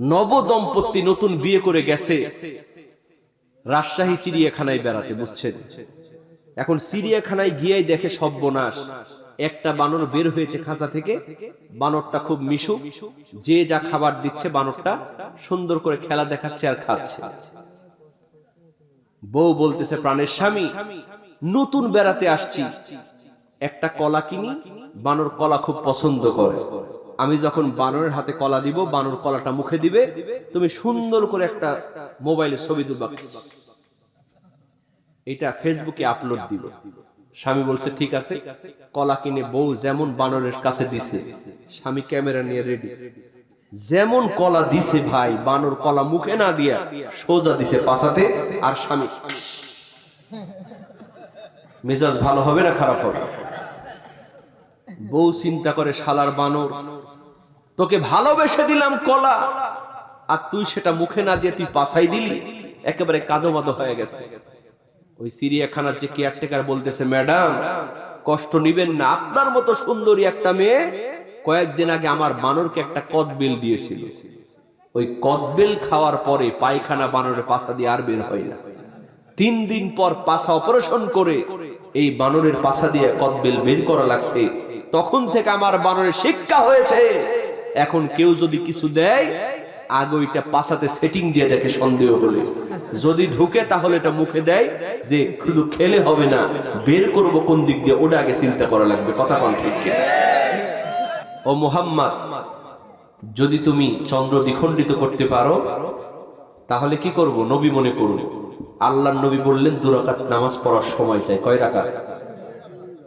নব দম্পতি নতুন বিয়ে করে গেছে। রাজশাহী চিড়িয়াখানায় বেড়াতে বুঝছেন এখন চিড়িয়াখানায় গিয়ে দেখে সর্বনাশ। একটা বানর বের হয়েছে খাঁচা থেকে। বানরটা খুব মিশু। যে যা খাবার দিচ্ছে বানরটা সুন্দর করে খেলা দেখাচ্ছে আর খাচ্ছে। বউ বলতেছে, প্রাণের স্বামী, নতুন বেড়াতে আসছি। একটা কলা কিনি, বানর কলা খুব পছন্দ করে। আমি যখন বানরের হাতে কলা দিব, বানর কলাটা মুখে দিবে, তুমি সুন্দর করে একটা মোবাইলে ছবি তুলবা। এটা ফেসবুকে আপলোড দিব। স্বামী বলছে, ঠিক আছে, কলা কিনে বউ যেমন বানরের কাছে দিছে, স্বামী ক্যামেরা নিয়ে রেডি যেমন কলা দিছে ভাই, বানর কলা মুখে না দিয়া সোজা দিছে পাশাতে আর স্বামী, মেজাজ ভালো হবে না, খারাপ হবে? বউ চিন্তা করে শালার বানর। তোকে ভালোবেসে দিলাম কলা। আর তুই সেটা মুখে না দিয়ে তুই পাছাই দিলি। একেবারে কাদো মাদো হয়ে গেছে। ওই সিরিয়াখানার যে কেয়ারটেকার বলতেছে, ম্যাডাম, কষ্ট নিবেন না। আপনার মতো সুন্দরী একটা মেয়ে কয়েকদিন আগে আমার বানরকে একটা কদবেল দিয়েছিল। ওই কদবেল খাওয়ার পরে পায়খানা বানরের পাশা দিয়ে আর বের হয় না। তিন দিন পর পাশা অপারেশন করে এই বানরের পাশা দিয়ে কদবেল বের করা লাগছে। তখন থেকে আমার বানরের শিক্ষা হয়েছে। এখন কেউ যদি কিছু দেয়, আগে ওইটা পাশাতে সেটিং দিয়ে দেখে সন্দেহ হলে। যদি ঢুকে, তাহলে এটা মুখে দেয় যে শুধু খেলে হবে না, বের করব কোন দিক দিয়ে, ওটা আগে চিন্তা করা লাগবে। কথা কোন ঠিক ও মোহাম্মদ, যদি তুমি চন্দ্র দ্বিখণ্ডিত করতে পারো, তাহলে কি করব? নবী মনে করুন। আল্লাহর নবী বললেন দু রাকাত নামাজ পড়ার সময় চাই। কয় রাকাত?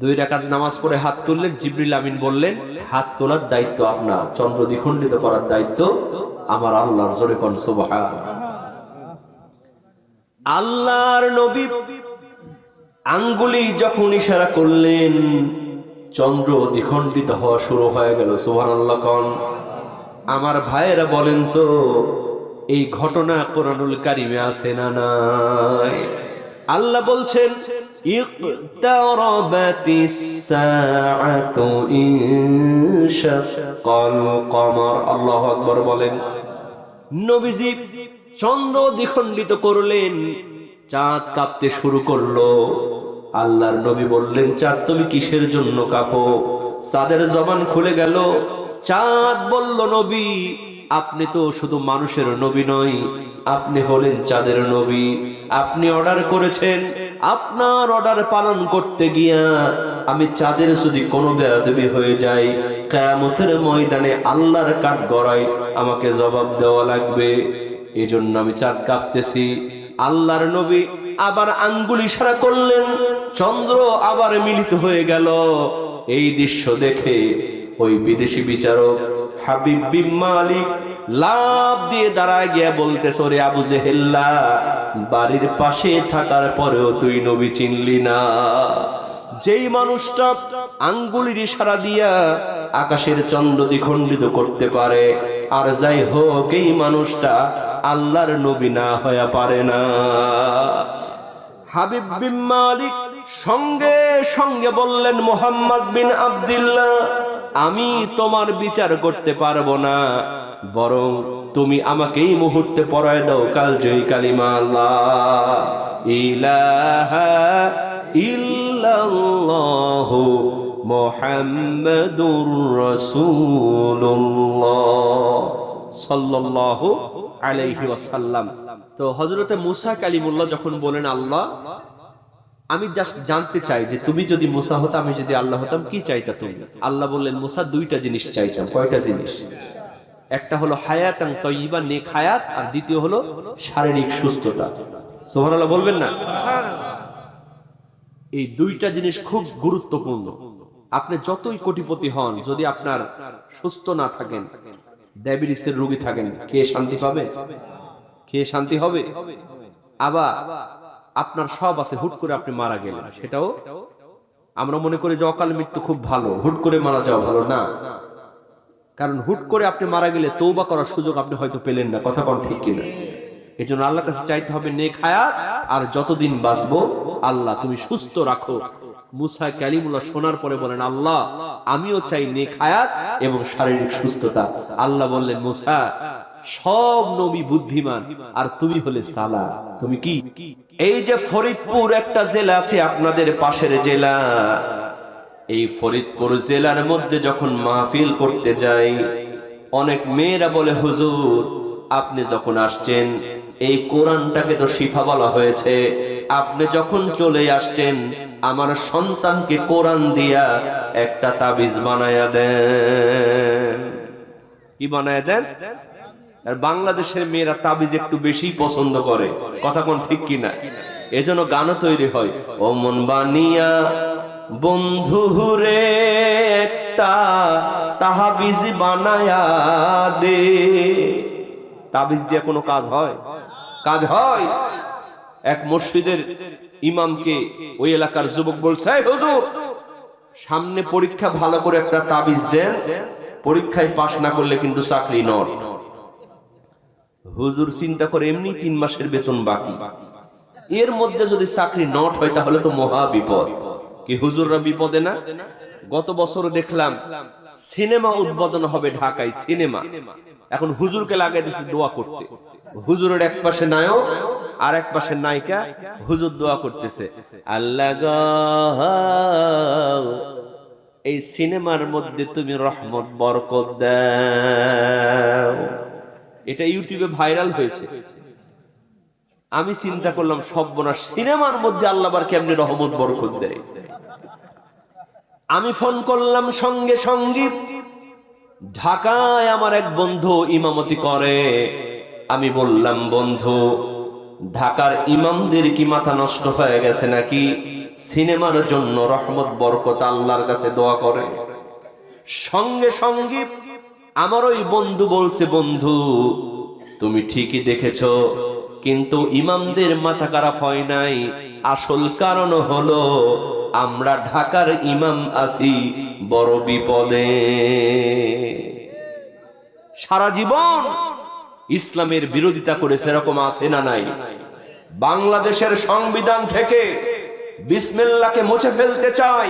দুই রাকাত নামাজ পড়ে হাত তুললেন, জিবরিল আমিন বললেন, হাত তোলার দায়িত্ব আপনার, চন্দ্র দ্বিখণ্ডিত করার দায়িত্ব আমার আল্লাহর জোরে কোন আল্লাহর নবী আঙ্গুলি যখন ইশারা করলেন, চন্দ্র দ্বিখণ্ডিত হওয়া শুরু হয়ে গেল, সুবহানাল্লাহ কন। আমার ভাইয়েরা বলেন তো, এই ঘটনা কোরআনুল কারিমে আছে না নাই? আল্লাহ বলছেন আকবার বলেন নবীজি চন্দ্র দ্বিখণ্ডিত করলেন চাঁদ কাঁপতে শুরু করল। আল্লাহর নবী বললেন, চাঁদ তুমি কিসের জন্য কাঁপো? চাঁদের জবান খুলে গেল। চাঁদ বলল, নবী, আপনি তো শুধু মানুষের নবী নয়, আপনি হলেন চাঁদের নবী। আপনি অর্ডার করেছেন আপনার অর্ডার পালন করতে গিয়া আমি চাঁদের যদি কোনো বেয়াদবি হয়ে যাই, কেয়ামতের ময়দানে আল্লাহর কাঠ গড়াই আমাকে জবাব দেওয়া লাগবে। এই জন্য আমি চাঁদ কাঁপতেছি। আল্লাহর নবী আবার আঙ্গুল ইশারা করলেন, চন্দ্র আবার মিলিত হয়ে গেল। এই দৃশ্য দেখে ওই বিদেশি বিচারক হাবিব বিন মালিক লাভ দিয়ে দাঁড়ায় গিয়া বলতে সরে আবু জেহেল্লা, বাড়ির পাশে থাকার পরেও তুই নবী চিনলি না। যেই মানুষটা আঙ্গুলির ইশারা দিয়া আকাশের চন্দ্র দ্বিখণ্ডিত করতে পারে, আর যাই হোক, এই মানুষটা আল্লাহর নবী না হয়ে পারে না। হাবিব বিন মালিক সঙ্গে সঙ্গে বললেন, মোহাম্মদ বিন আব্দুল্লাহ আমি তোমার বিচার করতে পারব না। বরং তুমি আমাকে এই মুহূর্তে পড়ায় দাও, কাল জয়ী কালিমা আল্লাহ। ইল্লাল্লাহ মুহাম্মাদুর রাসূলুল্লাহ সাল্লাল্লাহু আলাইহি ওয়াসাল্লাম। তো হযরতে মুসা কালিমুল্লাহ যখন বলেন আল্লাহ আমি জাস্ট জানতে চাই যে তুমি যদি মুসা হতো, আমি যদি আল্লাহ হতাম, কি চাইতা তুমি? আল্লাহ বললেন, মুসা দুইটা জিনিস চাইতাম, কয়টা জিনিস? একটা হলো হায়াতাং তৈবা নেক হায়াত, আর দ্বিতীয় হলো শারীরিক সুস্থতা। সুবহানাল্লাহ, বলবেন না? এই দুইটা জিনিস খুব গুরুত্বপূর্ণ। আপনি যতই কোটিপতি হন, যদি আপনার সুস্থ না থাকেন, ডায়াবেটিসের রোগী থাকেন খেয়ে শান্তি পাবে? খেয়ে শান্তি হবে? আবার আপনার সব আছে, হুট করে আপনি মারা গেলেন। সেটাও আমরা মনে করি যে অকাল মৃত্যু খুব ভালো। হুট করে মারা যাওয়া ভালো না। কারণ হুট করে আপনি মারা গেলে তৌবা করার সুযোগ আপনি হয়তো পেলেন না। কথা কোন ঠিক কিনা? এই জন্য আল্লাহর কাছে চাইতে হবে, নেক হায়াত, আর যতদিন বাঁচবো, আল্লাহ তুমি সুস্থ রাখো। মুসা কালিমুল্লাহ শোনার পরে বলেন, আল্লাহ, আমিও চাই নেক হায়াত এবং শারীরিক সুস্থতা। আল্লাহ বললেন, মুসা, সব নবী বুদ্ধিমান, আর তুমি হলে সালা। তুমি কি? এই যে ফরিদপুর একটা জেলা আছে আপনাদের পাশের জেলা, এই ফরিদপুর জেলার মধ্যে যখন মাহফিল করতে যাই, অনেক মেয়েরা বলে, হুজুর, আপনি যখন আসছেন, এই কোরআনটাকে তো শিফা বলা হয়েছে। আপনি যখন চলে আসছেন আমার সন্তানকে কোরআন দিয়া একটা তাবিজ বানায়া দেন। কি বানায় দেন? আর বাংলাদেশের মেয়েরা তাবিজ একটু বেশি পছন্দ করে। কথা কোন ঠিক কিনা? এজন্য গানও তৈরি হয়। ও মন বানিয়া বন্ধু রে একটা তাহাবিজ বানায়া দে। তাবিজ দিয়ে কোনো কাজ হয়? কাজ হয়? এক মসজিদের ইমামকে ওই এলাকার যুবক বলছে সামনে পরীক্ষা ভালো করে একটা তাবিজ দেন, পরীক্ষায় পাশ না করলে কিন্তু চাকরি নট হুজুর চিন্তা করে এমনি তিন মাসের বেতন বাকি। এর মধ্যে যদি চাকরি নট হয় তাহলে তো মহা বিপদ। কি হুজুররা বিপদে না? গত বছর দেখলাম, সিনেমা উদ্বোধন হবে ঢাকায়, সিনেমা। এখন হুজুরকে লাগাই দিচ্ছে দোয়া করতে। হুজুরের এক পাশে নায়ক আর এক পাশে নায়িকা হুজুর দোয়া করতেছে। আল্লাহ এই সিনেমার মধ্যে তুমি রহমত, বরকত এটা ইউটিউবে ভাইরাল হয়েছে। আমি চিন্তা করলাম সব্যনাশ সিনেমার মধ্যে আল্লাহবার কেমনি রহমত, বরকত দেয়? আমি ফোন করলাম সঙ্গে সঙ্গে, ঢাকায় আমার এক বন্ধু ইমামতি করে। আমি বললাম, বন্ধু, ঢাকার ইমামদের কি মাথা নষ্ট হয়ে গেছে নাকি? সিনেমার জন্য রহমত, বরকত আল্লাহর কাছে দোয়া করে। সঙ্গে সঙ্গে আমার ওই বন্ধু বলছে, বন্ধু, তুমি ঠিকই দেখেছ, কিন্তু ইমামদের মাথা খারাপ হয় নাই। আসল কারণ হলো, আমরা ঢাকার ইমাম আছি, বড় বিপদে। সারা জীবন ইসলামের বিরোধিতা করে সেরকম আছে না নাই? বাংলাদেশের সংবিধান থেকে বিসমিল্লাহকে মুছে ফেলতে চাই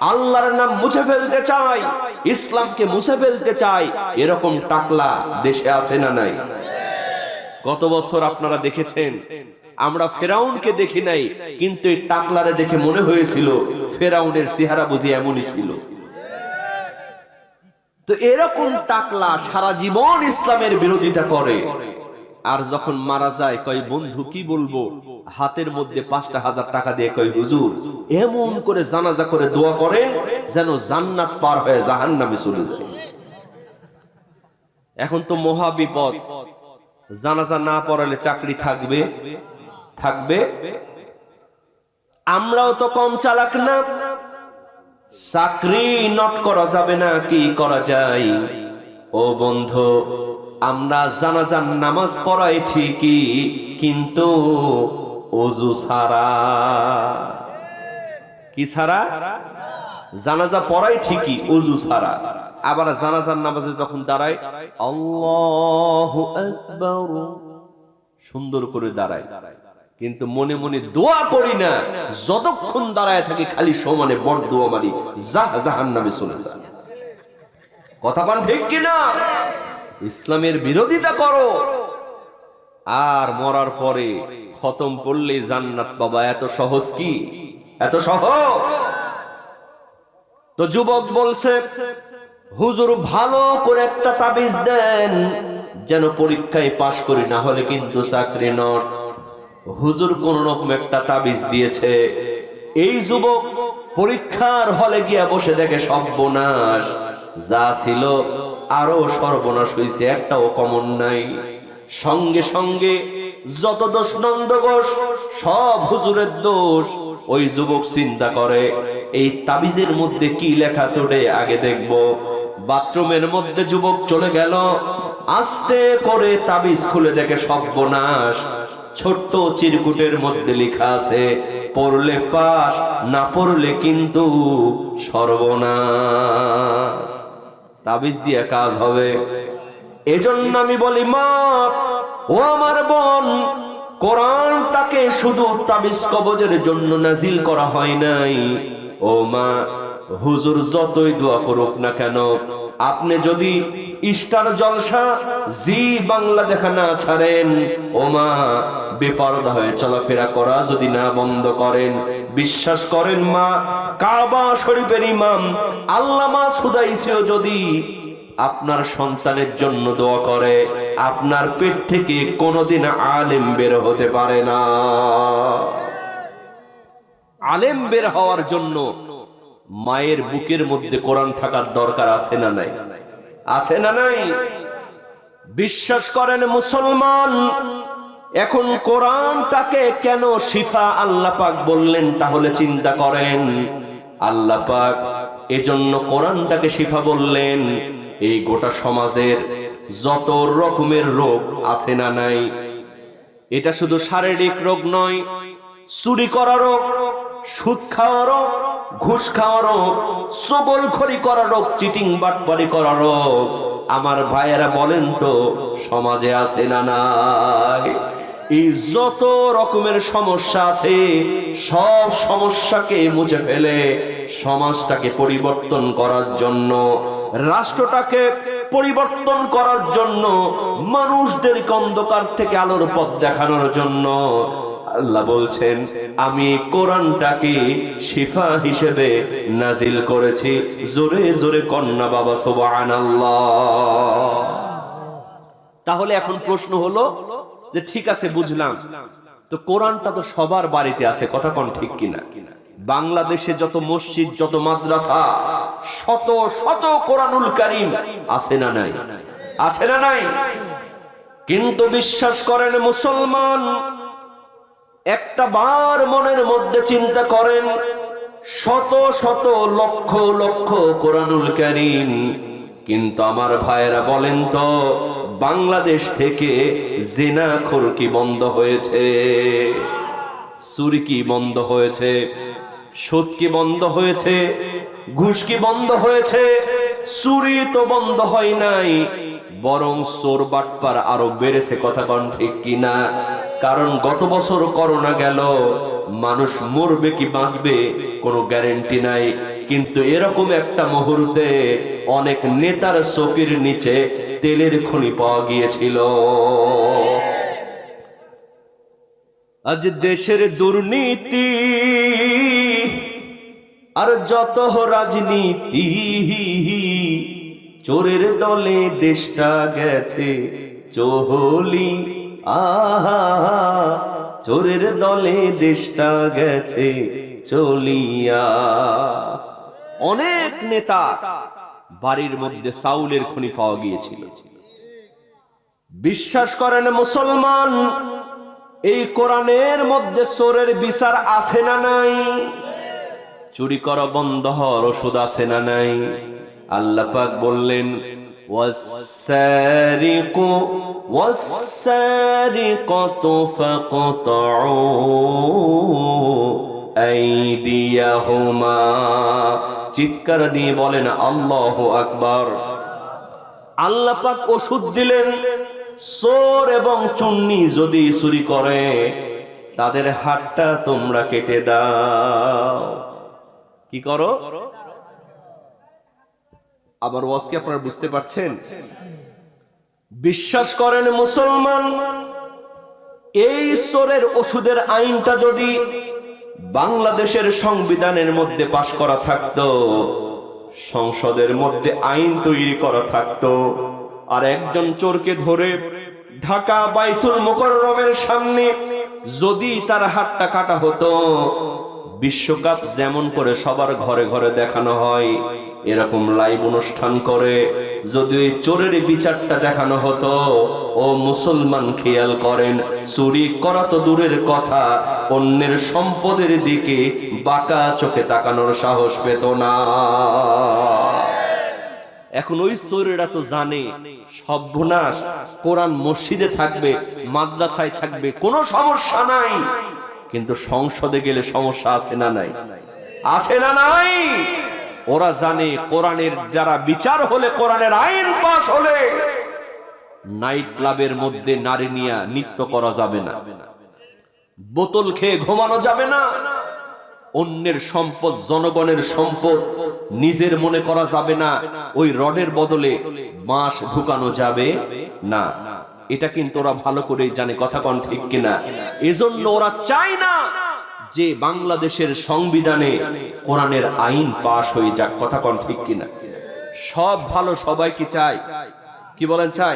আল্লাহর নাম মুছে ফেলতে চাই ইসলামকে মুছে ফেলতে চাই এরকম টাকলা দেশে আছে না নাই? গত বছর আপনারা দেখেছেন, আমরা ফেরাউনকে দেখি নাই, কিন্তু এই টাকলারে দেখে মনে হয়েছিল, ফেরাউনের চেহারা বুঝি এমনই ছিল। তো এরকম টাকলা সারা জীবন ইসলামের বিরোধিতা করে। আর যখন মারা যায়, কয়, বন্ধু, কি বলব? হাতের মধ্যে পাঁচটা হাজার টাকা দিয়ে কয়, হুজুর, এমন করে জানাজা করে দোয়া করে যেন জান্নাত পার হয়ে জাহান নামে চলে যায়। এখন তো মহা বিপদ। জানাজা না পড়ালে চাকরি থাকবে? থাকবে? আমরাও তো কম চালাক না। চাকরি নট করা যাবে না, কি করা যায়? ও বন্ধু, আমরা জানাজার নামাজ পড়াই ঠিকই, কিন্তু অজু ছাড়া। কি ছাড়া? জানাজা পড়াই ঠিকই, অজু ছাড়া। আবার জানাজার নামাজে তখন দাঁড়ায়, আল্লাহু সুন্দর করে দাঁড়ায় দাঁড়ায়। কিন্তু মনে মনে দোয়া করি না, যতক্ষণ দাঁড়ায় থাকি খালি সমানে বড় দোয়া মারি জাহ জাহান নামে চলে কথা পান ঠিক কিনা? ইসলামের বিরোধিতা করো। আর মরার পরে খতম পড়লে জান্নাত বাবা এত সহজ কি? এত সহজ? তো যুবক বলছে, হুজুর, ভালো করে একটা তাবিজ দেন, যেন পরীক্ষায় পাশ করি, না হলে কিন্তু চাকরি নট। হুজুর কোন রকম একটা তাবিজ দিয়েছে। এই যুবক পরীক্ষার হলে গিয়া বসে দেখে সর্বনাশ। যা ছিল আরও সর্বনাশ হয়েছে একটাও কমন নাই। সঙ্গে সঙ্গে যত দোষ নন্দঘোষ সব হুজুরের দোষ ওই যুবক চিন্তা করে, এই তাবিজের মধ্যে কি লেখা আছে আগে দেখব। বাথরুমের মধ্যে যুবক চলে গেল, আস্তে করে তাবিজ খুলে দেখে সর্বনাশ। ছোট্ট চিরকুটের মধ্যে লেখা আছে, পড়লে পাশ না পড়লে কিন্তু সর্বনাশ। তাবিজ দিয়ে কাজ হবে। এজন্য আমি বলি মা ও আমার বোন, কোরআনটাকে শুধু তাবিজ কবজের জন্য নাজিল করা হয় নাই। ও মা, হুজুর যতই দোয়া করুক না কেন, আপনি যদি স্টার জলসা জি বাংলা দেখা না ছাড়েন, ও মা বেপরদা হয়ে চলাফেরা করা যদি না বন্ধ করেন। বিশ্বাস করেন মা, কাবা শরীফের ইমাম আল্লামা সুদাইসিও যদি আপনার সন্তানের জন্য দোয়া করে, আপনার পেট থেকে কোনোদিন আলেম বের হতে পারে না। আলেম বের হওয়ার জন্য মায়ের বুকের মধ্যে কোরআন থাকার দরকার আছে না নাই? আছে না নাই? বিশ্বাস করেন মুসলমান এখন কোরআনটাকে কেন শিফা আল্লাহ পাক বললেন তাহলে চিন্তা করেন। আল্লাহ পাক এজন্য কোরআনটাকে শিফা বললেন, এই গোটা সমাজের যত রকমের রোগ আছে না নাই, এটা শুধু শারীরিক রোগ নয়, চুরি করা রোগ, সুদ খাওয়া রোগ, ঘুষ খাওয়া রোগ, সবল খড়ি করা রোগ, চিটিং বাটপারি করা রোগ, আমার ভাইয়েরা বলেন তো, সমাজে আছে না নাই? এই যত রকমের সমস্যা আছে, সব সমস্যাকে মুছে ফেলে সমাজটাকে পরিবর্তন করার জন্য, রাষ্ট্রটাকে পরিবর্তন করার জন্য মানুষদের অন্ধকার থেকে আলোর পথ দেখানোর জন্য আল্লাহ বলছেন, আমি কোরআনটাকে শিফা হিসেবে নাজিল করেছি। জোরে জোরে কন্যা বাবা, সুবহানাল্লাহ। তাহলে এখন প্রশ্ন হলো যে ঠিক আছে, বুঝলাম। তো কোরআনটা তো সবার বাড়িতে আছে, কথা কোন ঠিক কিনা? বাংলাদেশে যত মসজিদ, যত মাদ্রাসা, শত শত কোরআনুল কারিম আছে না নাই? আছে না নাই? কিন্তু বিশ্বাস করেন মুসলমান, একটা বার মনের মধ্যে চিন্তা করেন, শত শত লক্ষ লক্ষ কোরআনুল কারিম। কিন্তু আমার ভাইয়েরা বলেন তো বাংলাদেশ থেকে জেনা কি বন্ধ হয়েছে? চুরি বন্ধ হয়েছে? সুদ কি বন্ধ হয়েছে? ঘুষ কি বন্ধ হয়েছে? চুরি তো বন্ধ হয় নাই। বরং চোর বাটপার আরও বেড়েছে, কথা কন ঠিক কিনা? কারণ গত বছর করোনা গেল, মানুষ মরবে কি বাঁচবে কোনো গ্যারেন্টি নাই। কিন্তু এরকম একটা মুহূর্তে অনেক নেতার চোখের নিচে তেলের খনি পাওয়া গিয়েছিল। আজ দেশের দুর্নীতি আর যত রাজনীতি, চোরের দলে দেশটা গেছে চহলি, আহা, চোরের দলে দেশটা গেছে চলিয়া। অনেক নেতা বাড়ির মধ্যে সাউলের খনি পাওয়া গিয়েছিল বিশ্বাস করেন মুসলমান এই কোরআনের মধ্যে চোরের বিচার আছে না নাই চুরি করা বন্ধ হওয়ার ওষুধ আছে না নাই আল্লাহ পাক বললেন والسارق والسارقة فاقطعوا أيديهما চিৎকার দিয়ে বলেন, আল্লাহ আকবার। আল্লাহ পাক ওষুধ দিলেন, চোর এবং চুন্নি যদি চুরি করে, তাদের হাতটা তোমরা কেটে দাও। কি করো? আবার ওয়াজকে আপনারা বুঝতে পারছেন? বিশ্বাস করেন মুসলমান, এই সোরের ওষুধের আইনটা যদি বাংলাদেশের সংবিধানের মধ্যে পাশ করা থাকত, সংসদের মধ্যে আইন তৈরি করা থাকত, আর একজন চোরকে ধরে ঢাকা বাইতুল মোকরমের সামনে যদি তার হাতটা কাটা হতো, বিশ্বকাপ যেমন করে সবার ঘরে ঘরে দেখানো হয় এরকম লাইভ অনুষ্ঠান করে। যদি ওই চোরের বিচারটা দেখানো হতো, ও মুসলমান খেয়াল করেন, চুরি করা তো দূরের কথা, অন্যের সম্পদের দিকে বাঁকা চোখে তাকানোর সাহস পেত না। এখন ওই চোরেরা তো জানে, সর্বনাশ, কোরআন মসজিদে থাকবে, মাদ্রাসায় থাকবে, কোনো সমস্যা নাই। কিন্তু সংসদে গেলে সমস্যা আছে না নাই? আছে না নাই? ওরা জানে কোরআনের দ্বারা বিচার হলে, কোরআনের আইন পাশ হলে নাইট ক্লাবের মধ্যে নারী নিয়ে নৃত্য করা যাবে না। বোতল খেয়ে ঘুমানো যাবে না। অন্যের সম্পদ, জনগণের সম্পদ নিজের মনে করা যাবে না। ওই রডের বদলে বাঁশ ঢুকানো যাবে না। এটা কিন্তু ওরা ভালো করেই জানে, কথা কন ঠিক কিনা। এজন্য ওরা চায় না যে বাংলাদেশের সংবিধানে কোরআনের আইন পাশ হয়ে যাক, কথা কন ঠিক কিনা? সব ভালো, সবাই কি চায়? কি বলেন, চায়?